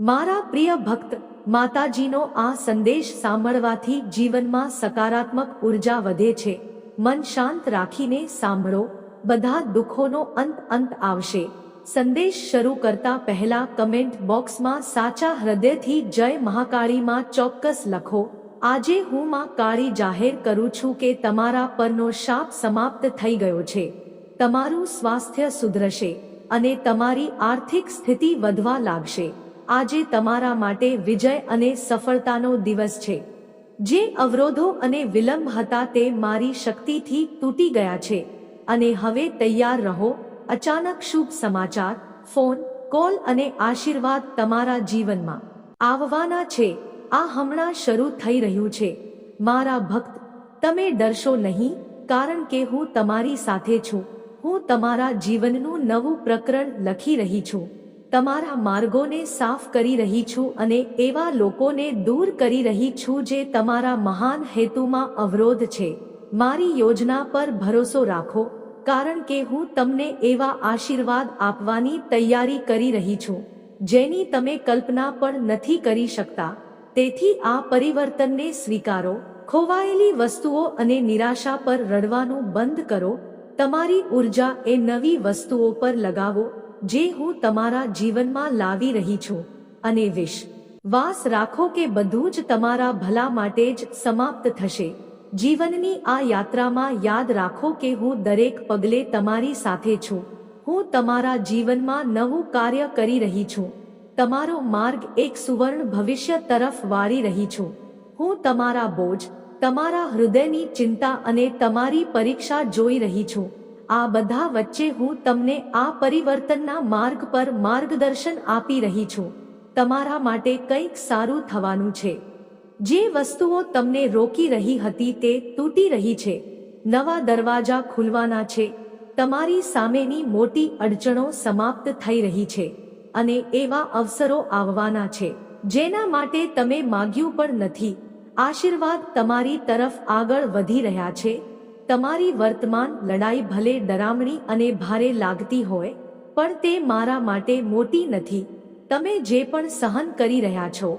મારા પ્રિય ભક્ત, માતાજીનો આ સંદેશ સાંભળવાથી જીવનમાં સકારાત્મક ઊર્જા વધે છે. મન શાંત રાખીને સાંભળો. બધા દુઃખોનો અંત અંત આવશે. સંદેશ શરૂ કરતા પહેલા કમેન્ટ બોક્સમાં સાચા હૃદયથી જય મહાકાળીમાં ચોક્કસ લખો. આજે હું માં કાળી જાહેર કરું છું કે તમારા પરનો શાપ સમાપ્ત થઈ ગયો છે. તમારું સ્વાસ્થ્ય સુધરશે અને તમારી આર્થિક સ્થિતિ વધવા લાગશે. આજે તમારા માટે વિજય અને સફળતાનો દિવસ છે. જે અવરોધો અને વિલંબ હતા તે મારી શક્તિથી તૂટી ગયા છે. અને હવે તૈયાર રહો. અચાનક શુભ સમાચાર, ફોન, કોલ અને આશીર્વાદ તમારા જીવનમાં. આવવાના છે. આ હમણાં શરૂ થઈ રહ્યું છે. મારા ભક્ત, તમે ડરશો નહીં, કારણ કે હું તમારી સાથે છું. હું તમારા જીવનનું નવું પ્રકરણ લખી રહી છું. તમારા માર્ગોને સાફ કરી રહી છું અને એવા લોકોને દૂર કરી રહી છું જે તમારા મહાન હેતુમાં અવરોધ છે. મારી યોજના પર ભરોસો રાખો, કારણ કે હું તમને એવા આશીર્વાદ આપવાની તૈયારી કરી રહી છું, જેની તમે કલ્પના પણ નથી કરી શકતા. તેથી આ પરિવર્તનને સ્વીકારો, ખોવાયેલી વસ્તુઓ અને નિરાશા પર રડવાનું બંધ કરો. તમારી ઊર્જા એ નવી વસ્તુઓ પર લગાવો જે હું તમારા જીવનમાં લાવી રહી છું, અને વિશ. વાસ રાખો કે બધું જ તમારા ભલા માટે જ સમાપ્ત થશે. જીવનની આ યાત્રામાં યાદ રાખો કે હું દરેક પગલે તમારી સાથે છું. હું તમારા જીવનમાં નવું કાર્ય કરી રહી છું. તમારો માર્ગ એક સુવર્ણ ભવિષ્ય તરફ વાળી રહી છું. હું તમારા બોજ, તમારા હૃદયની ચિંતા અને તમારી પરીક્ષા જોઈ રહી છું. આ બધા વચ્ચે હું તમને આ પરિવર્તનના માર્ગ પર માર્ગદર્શન આપી રહી છું. તમારા માટે કંઈક સારું થવાનું છે. જે વસ્તુઓ તમને રોકી રહી હતી તે તૂટી રહી છે. નવા દરવાજા ખુલવાના છે. તમારી સામેની મોટી અડચણો સમાપ્ત થઈ રહી છે. અને એવા અવસરો આવવાના છે. જેના માટે તમે માગ્યું પણ નથી. આશીર્વાદ તમારી તરફ આગળ વધી રહ્યા છે. તમારી વર્તમાન લડાઈ ભલે ડરામણી અને ભારે લાગતી હોય, પણ તે મારા માટે મોટી નથી. તમે જે પણ સહન કરી રહ્યા છો,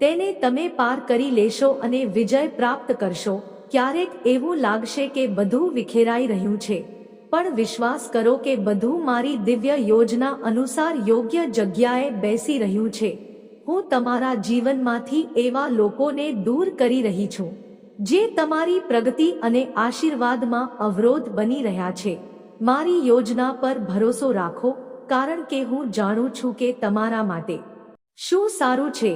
તેને તમે પાર કરી લેશો અને વિજય પ્રાપ્ત કરશો. ક્યારેક એવું લાગશે કે બધું વિખેરાઈ રહ્યું છે. પણ વિશ્વાસ કરો કે બધું મારી દિવ્ય યોજના અનુસાર યોગ્ય જગ્યાએ બેસી રહ્યું છે. હું તમારા જીવનમાંથી એવા લોકોને દૂર કરી રહી છું. જે તમારી પ્રગતિ અને આશીર્વાદમાં અવરોધ બની રહ્યા છે. મારી યોજના પર ભરોસો રાખો, કારણ કે હું જાણું છું કે તમારા માટે શું સારું છે.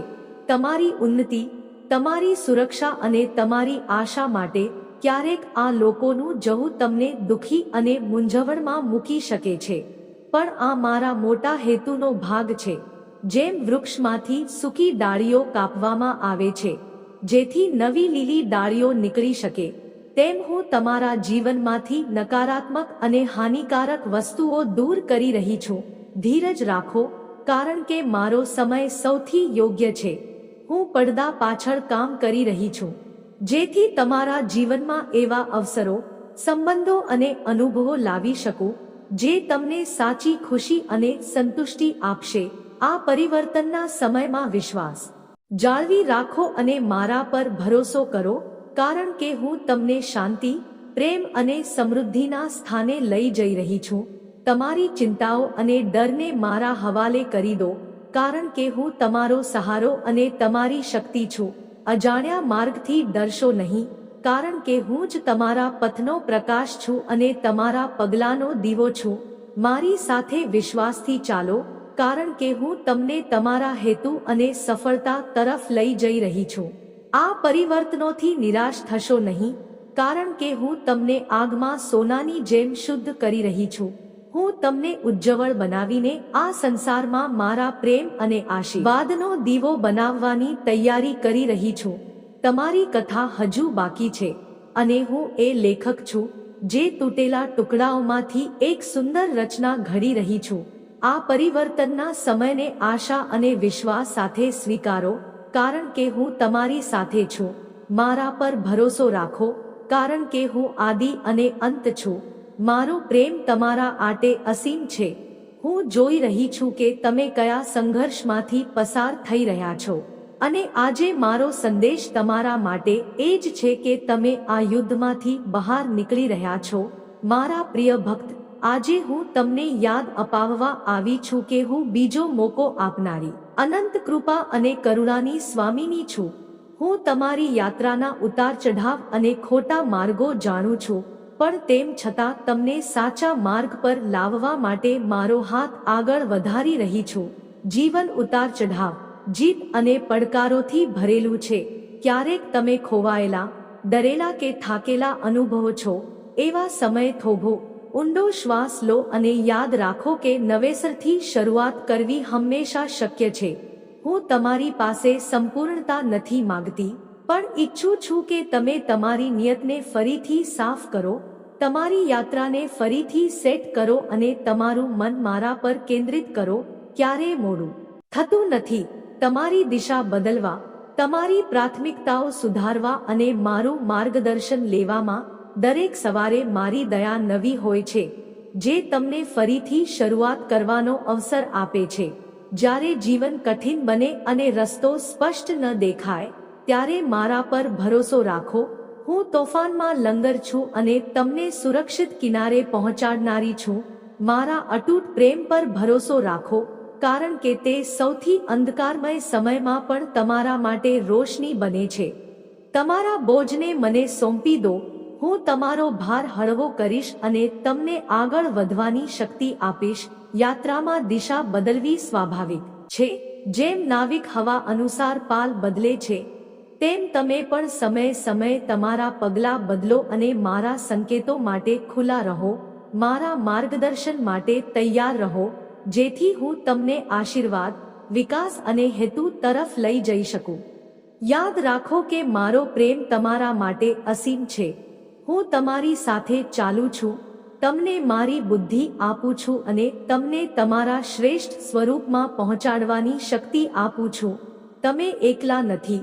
તમારી ઉન્નતિ, તમારી સુરક્ષા અને તમારી આશા માટે ક્યારેક આ લોકોનું જવું તમને દુખી અને મૂંઝવણમાં મૂકી શકે છે. પણ આ મારા મોટા હેતુનો ભાગ છે. જેમ વૃક્ષમાંથી સૂકી ડાળીઓ કાપવામાં આવે છે. જેથી નવી લીલી ડાળીઓ નીકળી શકે. તેમ હું તમારા જીવનમાંથી નકારાત્મક અને હાનિકારક વસ્તુઓ દૂર કરી રહી છું. ધીરજ રાખો, કારણ કે મારો સમય સૌથી યોગ્ય છે. હું પડદા પાછળ કામ કરી રહી છું. જેથી તમારા જીવનમાં એવા અવસરો, સંબંધો અને અનુભવો લાવી શકું, જે તમને સાચી ખુશી અને સંતુષ્ટિ આપશે. આ પરિવર્તનના સમયમાં વિશ્વાસ. જાળવી રાખો અને મારા પર ભરોસો કરો, કારણ કે હું તમને શાંતિ, પ્રેમ અને સમૃદ્ધિના સ્થાને લઈ જઈ રહી છું. તમારી ચિંતાઓ અને ડરને મારા હવાલે કરી દો, કારણ કે હું તમારો સહારો અને તમારી શક્તિ છું. અજાણ્યા માર્ગથી ડરશો નહીં, કારણ કે હું જ તમારા પથનો પ્રકાશ છું અને તમારા પગલાંનો દીવો છું. મારી સાથે વિશ્વાસથી ચાલો કારણ કે હું તમને તમારા હેતુ અને સફળતા તરફ લઈ જઈ રહી છું. આ પરિવર્તનોથી નિરાશ થશો નહીં, કારણ કે હું તમને આગમાં સોનાની જેમ શુદ્ધ કરી રહી છું. હું તમને ઉજ્જવળ બનાવીને આ સંસારમાં મારા પ્રેમ અને આશીર્વાદનો દીવો બનાવવાની તૈયારી કરી રહી છું. તમારી કથા હજુ બાકી છે, અને હું એ લેખક છું, જે તૂટેલા ટુકડાઓમાંથી એક સુંદર રચના ઘડી રહી છું. આ પરિવર્તનના સમયને આશા અને વિશ્વાસ સાથે સ્વીકારો, કારણ કે હું તમારી સાથે છું. મારા પર ભરોસો રાખો, કારણ કે હું આદિ અને અંત છું. મારો પ્રેમ તમારા આટે અસીમ છે. હું જોઈ રહી છું કે તમે કયા સંઘર્ષમાંથી પસાર થઈ રહ્યા છો. અને આજે મારો સંદેશ તમારા માટે એ જ છે કે તમે આ યુદ્ધમાંથી બહાર નીકળી રહ્યા છો. મારા પ્રિય ભક્ત આજે હું તમને યાદ અપાવવા આવી છું કે હું બીજો મોકો આપનારી અનંત કૃપા અને કરુણાની સ્વામીની છું. હું તમારી યાત્રાના ઉતાર ચઢાવ અને ખોટા માર્ગો જાણું છું, પણ તેમ છતાં તમને સાચા માર્ગ પર લાવવા માટે મારો હાથ આગળ વધારી રહી છું. જીવન ઉતાર ચઢાવ, જીત અને પડકારોથી ભરેલું છે. ક્યારેક તમે ખોવાયેલા, ડરેલા કે થાકેલા અનુભવો છો, એવા સમય થોભો. ઊંડો શ્વાસ લો અને યાદ રાખો કે નવેસરથી શરૂઆત કરવી હંમેશા શક્ય છે. હું તમારી પાસે સંપૂર્ણતા નથી માંગતી, પણ ઈચ્છું છું કે તમે તમારી નિયતને ફરીથી સાફ કરો, તમારી યાત્રાને ફરીથી સેટ કરો અને તમારું મન મારા પર કેન્દ્રિત કરો, ક્યારે મોડું થતું નથી. તમારી દિશા બદલવા, તમારી પ્રાથમિકતાઓ સુધારવા અને મારું માર્ગદર્શન લેવામાં દરેક સવારે મારી દયા નવી હોય છે, જે તમને ફરીથી શરૂઆત કરવાનો અવસર આપે છે. જ્યારે જીવન કઠિન બને અને રસ્તો સ્પષ્ટ ન દેખાય, ત્યારે મારા પર ભરોસો રાખો. હું તોફાનમાં લંગર છું અને તમને સુરક્ષિત કિનારે પહોંચાડનારી છું. મારા અટૂટ પ્રેમ પર ભરોસો રાખો, કારણ કે તે સૌથી અંધકારમય સમયમાં પણ તમારા માટે રોશની બને છે. તમારા બોજને મને સોંપી દો હું તમારો ભાર હળવો કરીશ અને તમને આગળ વધવાની શક્તિ આપીશ. યાત્રામાં દિશા બદલવી સ્વાભાવિક છે. જેમ નાવિક હવા અનુસાર પાલ બદલે છે, તેમ તમે પણ સમય સમય તમારા પગલાં બદલો અને મારા સંકેતો માટે ખુલ્લા રહો. મારા માર્ગદર્શન માટે તૈયાર રહો, જેથી હું તમને આશીર્વાદ, વિકાસ અને હેતુ તરફ લઈ જઈ શકું. યાદ રાખો કે મારો પ્રેમ તમારા માટે અસીમ છે. હું તમારી સાથે ચાલુ છું, તમને મારી બુદ્ધિ આપું છું અને તમને તમારા શ્રેષ્ઠ સ્વરૂપમાં પહોંચાડવાની શક્તિ આપું છું. તમે એકલા નથી.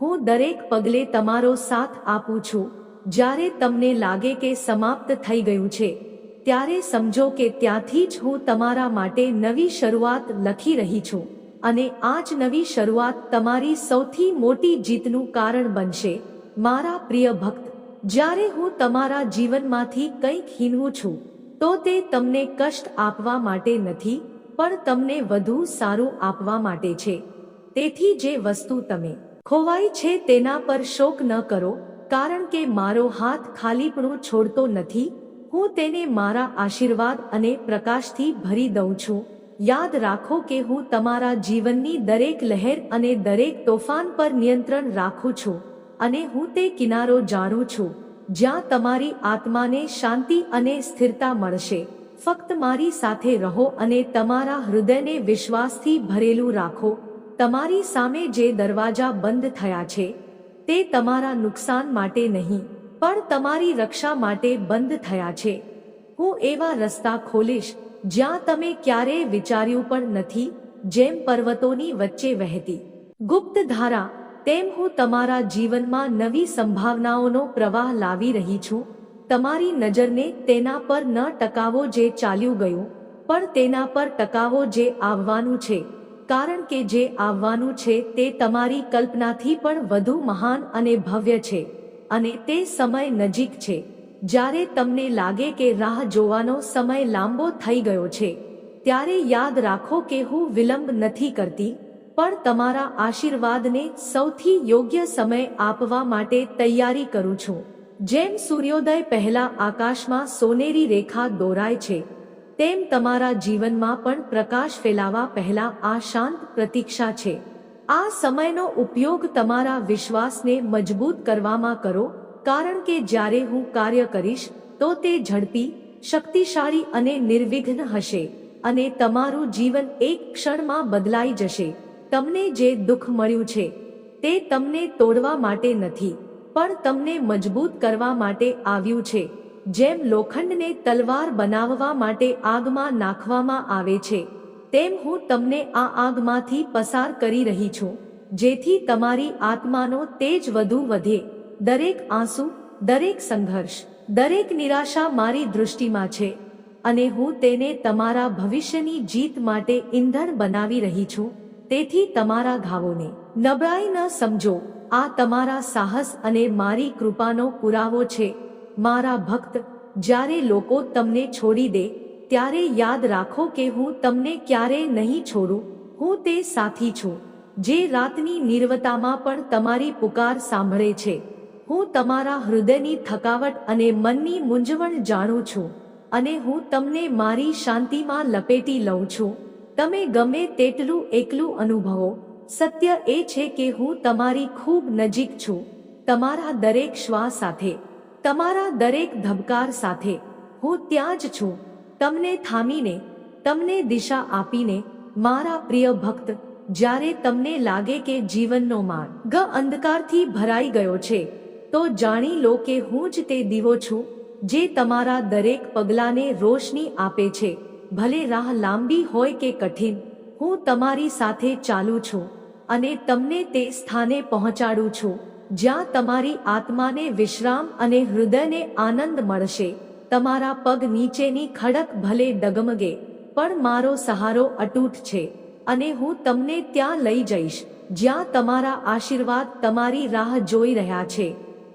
હું દરેક પગલે તમારો સાથ આપું છું. જ્યારે તમને લાગે કે સમાપ્ત થઈ ગયું છે, ત્યારે સમજો કે ત્યાંથી જ હું તમારા માટે નવી શરૂઆત લખી રહી છું અને આ જ નવી શરૂઆત તમારી સૌથી મોટી જીતનું કારણ બનશે. મારા પ્રિય ભક્ત જ્યારે હું તમારા જીવનમાંથી કંઈક હીનવું છું, તો તે તમને કષ્ટ આપવા માટે નથી, પણ તમને વધુ સારું આપવા માટે છે. તેથી જે વસ્તુ તમે ખોવાઈ છે તેના પર શોક ન કરો, કારણ કે મારો હાથ ખાલીપણું છોડતો નથી. હું તેને મારા આશીર્વાદ અને પ્રકાશથી ભરી દઉં છું. યાદ રાખો કે હું તમારા જીવનની દરેક લહેર અને દરેક તોફાન પર નિયંત્રણ રાખું છું. અને હું તે કિનારો જાણું છું, જ્યાં તમારી આત્માને શાંતિ અને સ્થિરતા મળશે. ફક્ત મારી સાથે રહો અને તમારા હૃદયને વિશ્વાસથી ભરેલું રાખો. તમારી સામે જે દરવાજા બંધ થયા છે, તે તમારા નુકસાન માટે નહીં, પણ તમારી રક્ષા માટે બંધ થયા છે. હું એવા રસ્તા ખોલીશ, જ્યાં તમે ક્યારેય વિચાર્યું પણ નથી, જેમ પર્વતોની વચ્ચે વહેતી. ગુપ્ત ધારા તેમ હું તમારા જીવનમાં નવી સંભાવનાઓનો પ્રવાહ લાવી રહી છું. તમારી નજરને તેના પર ન ટકાવો જે ચાલ્યું ગયું, પણ તેના પર ટકાવો જે આવવાનું છે. કારણ કે જે આવવાનું છે તે તમારી કલ્પનાથી પણ વધુ મહાન અને ભવ્ય છે, અને તે સમય નજીક છે. જ્યારે તમને લાગે કે રાહ જોવાનો સમય લાંબો થઈ ગયો છે, ત્યારે યાદ રાખો કે હું વિલંબ નથી કરતી. પણ તમારા આશીર્વાદને સૌથી યોગ્ય સમય આપવા માટે તૈયારી કરું છું. જેમ સૂર્યોદય પહેલા આકાશમાં સોનેરી રેખા દોરાય છે, તેમ તમારા જીવનમાં પણ પ્રકાશ ફેલાવા પહેલા આ શાંત પ્રતીક્ષા છે. આ સમયનો ઉપયોગ તમારા વિશ્વાસને મજબૂત કરવામાં કરો, કારણ કે જ્યારે હું કાર્ય કરીશ, તો તે ઝડપી, શક્તિશાળી અને નિર્વિઘ્ન હશે, અને તમારું જીવન એક ક્ષણમાં બદલાઈ જશે. તમને જે દુઃખ મળ્યું છે, તે તમને તોડવા માટે નથી, પણ તમને મજબૂત કરવા માટે આવ્યું છે, જેમ લોખંડને તલવાર બનાવવા માટે આગમાં નાખવામાં આવે છે, તેમ હું તમને આ આગમાંથી પસાર કરી રહી છું, જેથી તમારી આત્માનો તેજ વધુ વધે, દરેક આંસુ, દરેક સંઘર્ષ, દરેક નિરાશા મારી દૃષ્ટિમાં છે, અને હું તેને તમારા ભવિષ્યની જીત માટે ઈંધણ બનાવી રહી છું તેથી તમારા ઘાવોને નબળાઈ ન સમજો. આ તમારા સાહસ અને મારી કૃપાનો પુરાવો છે. મારા ભક્ત, જ્યારે લોકો તમને છોડી દે, ત્યારે યાદ રાખો કે હું તમને ક્યારેય નહીં છોડું. હું તે સાથી છું, જે રાતની નિર્વતામાં પણ તમારી પુકાર સાંભળે છે. હું તમારા હૃદયની થકાવટ અને મનની મૂંઝવણ જાણું છું અને હું તમને મારી શાંતિમાં લપેટી લઉં છું. તમે ગમે તેટલું એકલું અનુભવો, સત્ય એ છે કે હું તમારી ખૂબ નજીક છું, તમારા દરેક શ્વાસ સાથે, તમારા દરેક ધબકાર સાથે, હું ત્યાં જ છું, તમને થામીને, તમને દિશા આપીને, મારા પ્રિય ભક્ત, જ્યારે તમને લાગે કે જીવનનો માર્ગ અંધકારથી ભરાઈ ગયો છે, તો જાણી લો કે હું જ તે દીવો છું, જે તમારા દરેક પગલાને રોશની આપે છે. ભલે રાહ લાંબી હોય કે કઠિન, હું તમારી સાથે ચાલું છું અને તમને તે સ્થાને પહોંચાડું છું, જ્યાં તમારી આત્માને વિશ્રામ અને હૃદયને આનંદ મળશે. તમારા પગ નીચેની ખડક ભલે ડગમગે, પણ મારો સહારો અટૂટ છે અને હું તમને ત્યાં લઈ જઈશ, જ્યાં તમારા આશીર્વાદ તમારી રાહ જોઈ રહ્યા છે.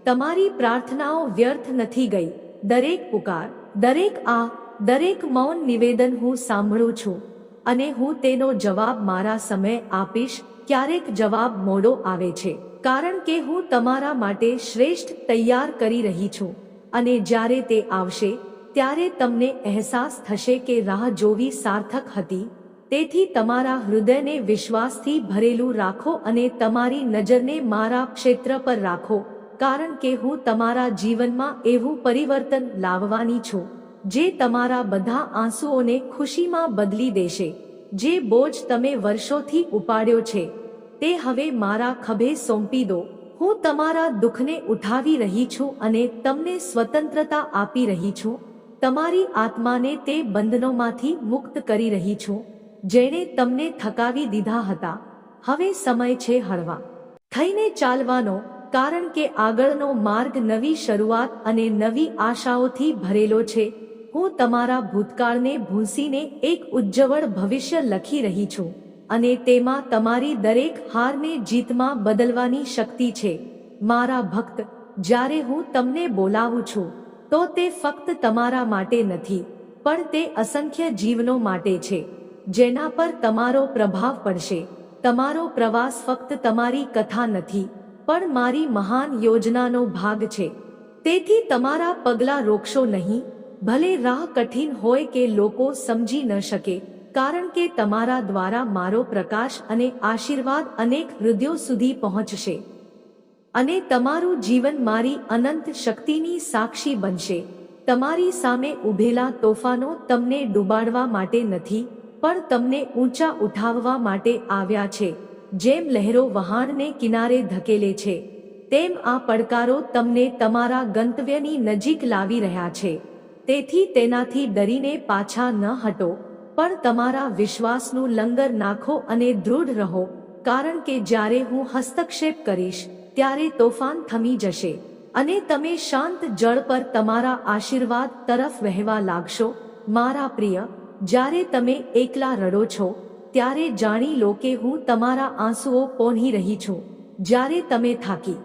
તમારી પ્રાર્થનાઓ વ્યર્થ નથી ગઈ. દરેક પુકાર, દરેક આ દરેક મૌન નિવેદન હું સાંભળું છું અને હું તેનો જવાબ મારા સમય આપીશ, ક્યારેક જવાબ મોડો આવે છે. કારણ કે હું તમારા માટે શ્રેષ્ઠ તૈયાર કરી રહી છું અને જ્યારે તે આવશે, ત્યારે તમને અહેસાસ થશે કે રાહ જોવી સાર્થક હતી. તેથી તમારા હૃદયને વિશ્વાસથી ભરેલું રાખો અને તમારી નજરને મારા ક્ષેત્ર પર રાખો, કારણ કે હું તમારા જીવનમાં એવું પરિવર્તન લાવવાની છું. જે તમારા બધા આંસુઓને ખુશીમાં બદલી દેશે. જે બોજ તમે વર્ષોથી ઉપાડ્યો છે, તે હવે મારા ખભે સોંપી દો. હું તમારા દુઃખને ઉઠાવી રહી છું અને તમને સ્વતંત્રતા આપી રહી છું. તમારી આત્માને તે બંધનોમાંથી મુક્ત કરી રહી છું, જેણે તમને થકાવી દીધા હતા. હવે સમય છે હળવા. થઈને ચાલવાનો, કારણ કે આગળનો માર્ગ નવી શરૂઆત અને નવી આશાઓથી ભરેલો છે. હું તમારા ભૂતકાળને ભૂંસીને એક ઉજ્જવળ ભવિષ્ય લખી રહી છું અને તેમાં તમારી દરેક હારને જીતમાં બદલવાની શક્તિ છે. મારા ભક્ત, જ્યારે હું તમને બોલાવું છું, તો તે ફક્ત તમારા માટે નથી, પણ તે અસંખ્ય જીવનો માટે છે, જેના પર તમારો પ્રભાવ પડશે. તમારો પ્રવાસ ફક્ત તમારી કથા નથી, પણ મારી મહાન યોજનાનો ભાગ છે. તેથી તમારા પગલાં રોકશો નહીં ભલે રાહ કઠિન હોય કે લોકો સમજી ન શકે, કારણ કે તમારા દ્વારા મારો પ્રકાશ અને આશીર્વાદ અનેક હૃદયો સુધી પહોંચશે. અને તમારું જીવન મારી અનંત શક્તિની સાક્ષી બનશે. તમારી સામે ઉભેલા તોફાનો તમને ડૂબાડવા માટે નથી, પણ તમને ઊંચા ઉઠાવવા માટે આવ્યા છે, જેમ લહેરો વહાણને કિનારે ધકેલે છે. તેમ આ પડકારો તમને તમારા ગંતવ્યની નજીક લાવી રહ્યા છે. તેથી તેનાથી ડરીને પાછા ન હટો, પણ તમારા વિશ્વાસનું લંગર નાખો અને દૃઢ રહો, કારણ કે જ્યારે હું હસ્તક્ષેપ કરીશ, ત્યારે તોફાન થમી જશે, અને તમે શાંત જળ પર તમારા આશીર્વાદ તરફ વહેવા લાગશો. મારા પ્રિય, જ્યારે તમે એકલા રડો છો, ત્યારે જાણી લો કે હું તમારા આંસુઓ પહોંચી રહી છું. જ્યારે તમે થાકી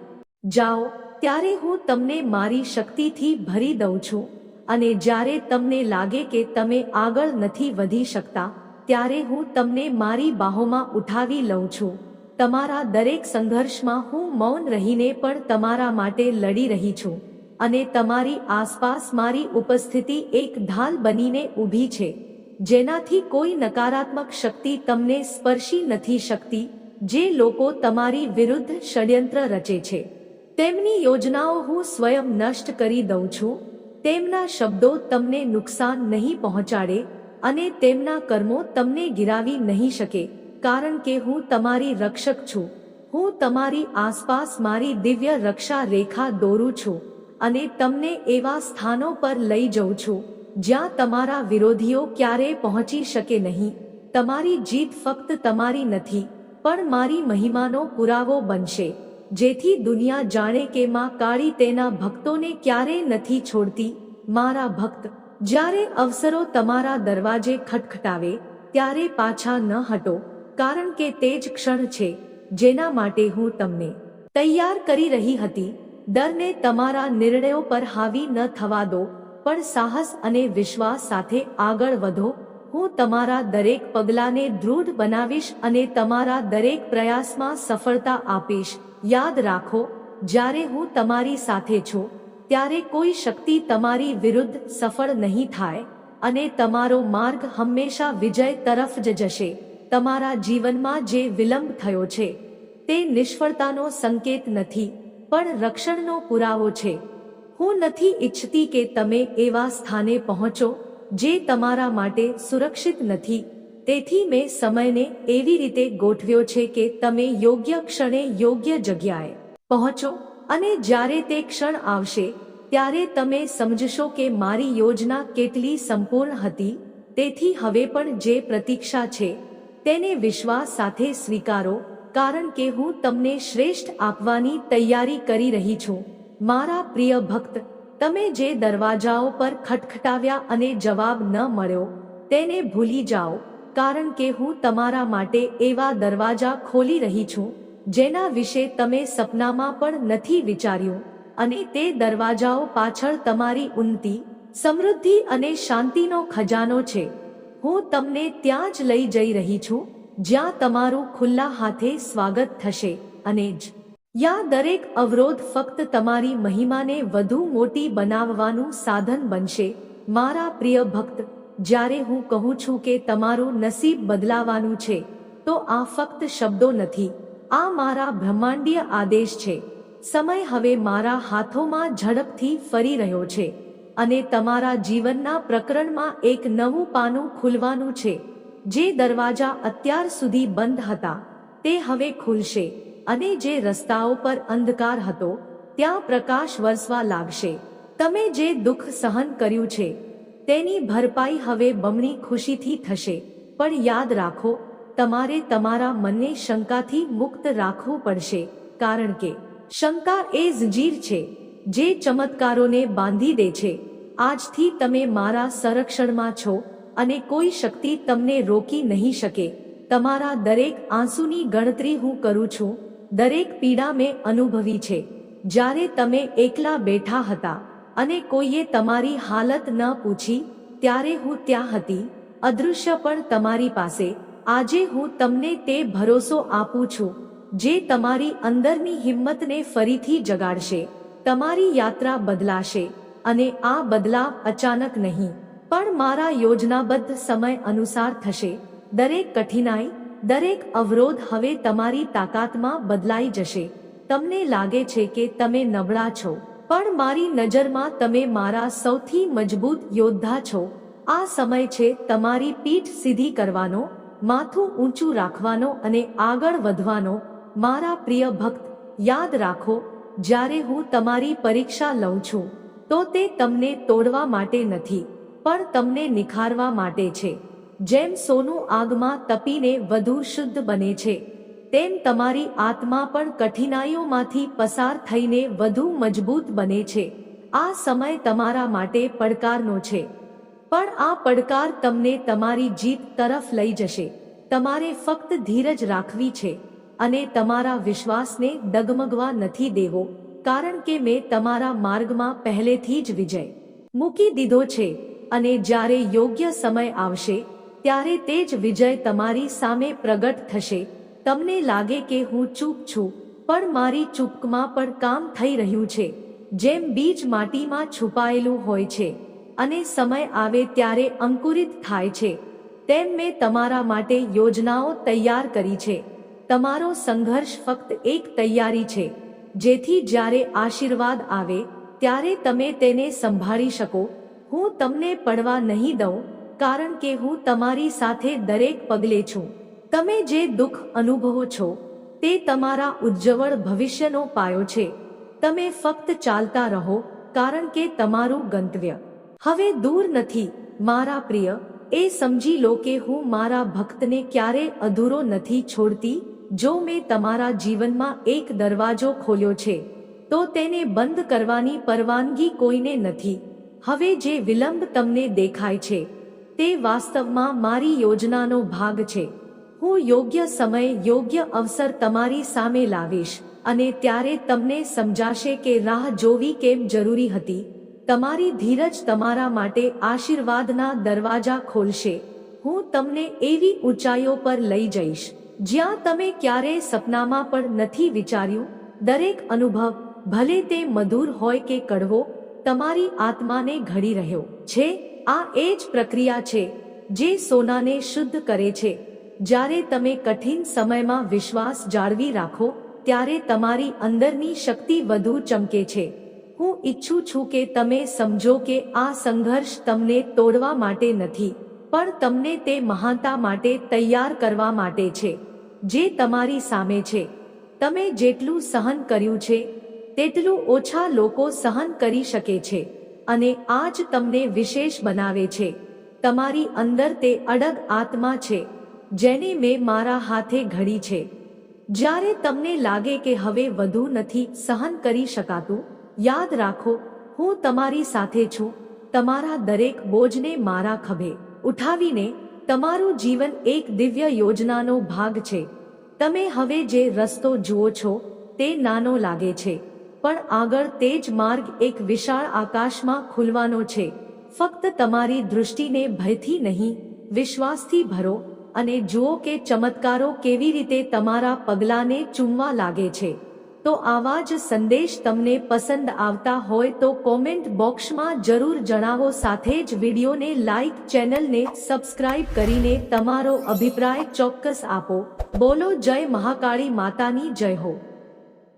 જાઓ, ત્યારે હું તમને મારી શક્તિથી ભરી દઉં છું. અને જ્યારે તમને લાગે કે તમે આગળ નથી વધી શકતા, ત્યારે હું તમને મારી બાહોમાં ઉઠાવી લઉં છું. તમારા દરેક સંઘર્ષમાં હું મૌન રહીને પણ તમારા માટે લડી રહી છું. અને તમારી આસપાસ મારી ઉપસ્થિતિ એક ઢાલ બનીને ઊભી છે, જેનાથી કોઈ નકારાત્મક શક્તિ તમને સ્પર્શી નથી શકતી, જે લોકો તમારી વિરુદ્ધ ષડયંત્ર રચે છે. તેમની યોજનાઓ હું સ્વયં નષ્ટ કરી દઉં છું. તેમના શબ્દો તમને નુકસાન નહીં પહોંચાડે અને તેમના કર્મો તમને ગિરાવી નહીં શકે, કારણ કે હું તમારી રક્ષક છું. હું તમારી આસપાસ મારી દિવ્ય રક્ષા રેખા દોરું છું અને તમને એવા સ્થાનો પર લઈ જઉં છું, જ્યાં તમારા વિરોધીઓ ક્યારેય પહોંચી શકે નહીં. તમારી જીત ફક્ત તમારી નથી, પણ મારી મહિમાનો પુરાવો બનશે. જેથી દુનિયા જાણે કે માં કાળી તેના ભક્તોને ક્યારેય નથી છોડતી. મારા ભક્ત, જ્યારે અવસરો તમારા દરવાજે ખટખટાવે, ત્યારે પાછા ન હટો, કારણ કે તે જ ક્ષણ છે, જેના માટે હું તમને તૈયાર કરી રહી હતી. ડરને તમારા નિર્ણયો પર હાવી ન થવા દો, પણ સાહસ અને વિશ્વાસ સાથે આગળ વધો હું તમારા દરેક પગલાને દૃઢ બનાવીશ અને તમારા દરેક પ્રયાસમાં સફળતા આપીશ. યાદ રાખો, જ્યારે હું તમારી સાથે છું, ત્યારે કોઈ શક્તિ તમારી વિરુદ્ધ સફળ નહીં થાય અને તમારો માર્ગ હંમેશા વિજય તરફ જ જશે. તમારા જીવનમાં જે વિલંબ થયો છે, તે નિષ્ફળતાનો સંકેત નથી, પણ રક્ષણનો પુરાવો છે. હું નથી ઈચ્છતી કે તમે એવા સ્થાને પહોંચો જે તમારા માટે સુરક્ષિત નથી. તેથી મેં સમયને એવી રીતે ગોઠવ્યો છે કે તમે યોગ્ય ક્ષણે યોગ્ય જગ્યાએ પહોંચો અને જ્યારે તે ક્ષણ આવશે, ત્યારે તમે સમજશો કે મારી યોજના કેટલી સંપૂર્ણ હતી. તેથી હવે પણ જે પ્રતીક્ષા છે, તેને વિશ્વાસ સાથે સ્વીકારો, કારણ કે હું તમને શ્રેષ્ઠ આપવાની તૈયારી કરી રહી છું. મારા પ્રિય ભક્ત તમે જે દરવાજાઓ પર ખટખટાવ્યા અને જવાબ ન મળ્યો, તેને ભૂલી જાઓ, કારણ કે હું તમારા માટે એવા દરવાજા ખોલી રહી છું, જેના વિશે તમે સપનામાં પણ નથી વિચાર્યું, અને તે દરવાજાઓ પાછળ તમારી ઉન્નતિ, સમૃદ્ધિ અને શાંતિનો ખજાનો છે. હું તમને ત્યાં જ લઈ જઈ રહી છું, જ્યાં તમારું ખુલ્લા હાથે સ્વાગત થશે, અને જ. યા દરેક અવરોધ ફક્ત તમારી મહિમાને વધુ મોટી બનાવવાનું સાધન બનશે. મારા પ્રિય ભક્ત, જ્યારે હું કહું છું કે તમારું નસીબ બદલાવાનું છે, તો આ ફક્ત શબ્દો નથી. આ મારા બ્રહ્માંડીય આદેશ છે. સમય હવે મારા હાથોમાં ઝડપથી ફરી રહ્યો છે અને તમારા જીવનના પ્રકરણમાં એક નવું પાનું ખુલવાનું છે. જે દરવાજા અત્યાર સુધી બંધ હતા, તે હવે ખુલશે. અને જે રસ્તાઓ પર અંધકાર હતો, ત્યાં પ્રકાશ વરસવા લાગશે. તમે જે દુઃખ સહન કર્યું છે, તેની ભરપાઈ હવે બમણી ખુશીથી થશે. પણ યાદ રાખો, તમારે તમારા મનને શંકાથી મુક્ત રાખવું પડશે. કારણ કે, શંકા એ જંજીર છે, જે ચમત્કારોને બાંધી દે છે. આજથી તમે મારા સંરક્ષણમાં છો અને કોઈ શક્તિ તમને રોકી નહીં શકે. તમારા દરેક આંસુની ગણતરી હું કરું છું દરેક પીડા મેં અનુભવી છે. જ્યારે તમે એકલા બેઠા હતા અને કોઈએ તમારી હાલત ન પૂછી, ત્યારે હું ત્યાં હતી. અદૃશ્ય પણ તમારી પાસે. આજે હું તમને તે ભરોસો આપું છું, જે તમારી અંદરની હિંમતને ફરીથી જગાડશે. તમારી યાત્રા બદલાશે અને આ બદલાવ અચાનક નહીં. પણ મારા યોજનાબદ્ધ સમય અનુસાર થશે. દરેક કઠિનાઈ દરેક અવરોધ હવે તમારી તાકાતમાં બદલાઈ જશે. તમને લાગે છે કે તમે નબળા છો, પણ મારી નજરમાં તમે મારા સૌથી મજબૂત યોદ્ધા છો. આ સમય છે તમારી પીઠ સીધી કરવાનો, માથું ઊંચું રાખવાનો અને આગળ વધવાનો. મારા પ્રિય ભક્ત, યાદ રાખો, જ્યારે હું તમારી પરીક્ષા લઉં છું, તો તે તમને તોડવા માટે નથી, પણ તમને નિખારવા માટે છે. જેમ સોનું આગમાં તપીને વધુ શુદ્ધ બને છે, તેમ તમારી આત્મા પણ કઠિનાઈઓમાંથી પસાર થઈને વધુ મજબૂત બને છે. આ સમય તમારા માટે પડકારનો છે. પણ આ પડકાર તમને તમારી જીત તરફ લઈ જશે. તમારે ફક્ત ધીરજ રાખવી છે અને તમારા વિશ્વાસને ડગમગવા નથી દેવો, કારણ કે મેં તમારા માર્ગમાં પહેલેથી જ વિજય મૂકી દીધો છે અને જ્યારે યોગ્ય સમય આવશે ત્યારે તે જ વિજય તમારી સામે પ્રગટ થશે. તમને લાગે કે હું ચૂપ છું, પણ મારી ચૂપકમાં પણ કામ થઈ રહ્યું છે. જેમ બીજ માટીમાં છુપાયેલું હોય છે, અને સમય આવે ત્યારે અંકુરિત થાય છે. તેમ મેં તમારા માટે યોજનાઓ તૈયાર કરી છે. તમારો સંઘર્ષ ફક્ત એક તૈયારી છે, જેથી જ્યારે આશીર્વાદ આવે, ત્યારે તમે તેને સંભાળી શકો. હું તમને પડવા નહીં દઉં કારણ કે હું તમારી સાથે દરેક પગલે છું. તમે જે દુઃખ અનુભવો છો, તે તમારા ઉજ્જવળ ભવિષ્યનો પાયો છે. તમે ફક્ત ચાલતા રહો, કારણ કે તમારું ગંતવ્ય. હવે દૂર નથી, મારા પ્રિય, એ સમજી લો કે હું મારા ભક્તને ક્યારે અધૂરો નથી છોડતી. જો મેં તમારા જીવનમાં એક દરવાજો ખોલ્યો છે, તો તેને બંધ કરવાની પરવાનગી કોઈને નથી. હવે જે વિલંબ તમને દેખાય છે તે વાસ્તવમાં મારી યોજનાનો ભાગ છે. હું યોગ્ય સમયે યોગ્ય અવસર તમારી સામે લાવીશ અને ત્યારે તમને સમજાશે કે રાહ જોવી કેમ જરૂરી હતી. તમારી ધીરજ તમારા માટે આશીર્વાદના દરવાજા ખોલશે. હું તમને એવી ઊંચાઈઓ પર લઈ જઈશ, જ્યાં તમે ક્યારેય સપનામાં પણ નથી વિચાર્યું. દરેક અનુભવ, ભલે તે મધુર હોય કે કડવો, તમારી આત્માને ઘડી રહ્યો છે. આ એ જ પ્રક્રિયા છે જે સોનાને શુદ્ધ કરે છે. જ્યારે તમે કઠિન સમયમાં વિશ્વાસ જાળવી રાખો, ત્યારે તમારી અંદરની શક્તિ વધુ ચમકે છે. હું ઈચ્છું છું કે તમે સમજો કે આ સંઘર્ષ તમને તોડવા માટે નથી, પણ તમને તે મહાનતા માટે તૈયાર કરવા માટે છે, જે તમારી સામે છે. તમે જેટલું સહન કર્યું છે, તેટલું ઓછા લોકો સહન કરી શકે છે. અને આ જ તમને વિશેષ બનાવે છે. તમારી અંદર તે અડગ આત્મા છે, જેને મેં મારા હાથે ઘડી છે. જ્યારે તમને લાગે કે હવે વધુ નથી સહન કરી શકાતું, યાદ રાખો, હું તમારી સાથે છું, તમારા દરેક બોજને મારા ખભે. ઉઠાવીને, તમારું જીવન એક દિવ્ય યોજનાનો ભાગ છે. તમે હવે જે રસ્તો જુઓ છો, તે નાનો લાગે છે. પણ આગળ તે જ માર્ગ એક વિશાળ આકાશમાં ખુલવાનો છે. ફક્ત તમારી દૃષ્ટિને ભયથી નહીં, વિશ્વાસથી ભરો અને જુઓ કે ચમત્કારો કેવી રીતે તમારા પગલાંને ચૂમવા લાગે છે. તો આવા જ સંદેશ તમને પસંદ આવતા હોય તો કોમેન્ટ બોક્સમાં જરૂર જણાવો સાથે જ વિડીયોને લાઈક, ચેનલને સબસ્ક્રાઇબ કરીને તમારો અભિપ્રાય ચોક્કસ આપો. બોલો જય મહાકાળી માતાની, જય હો.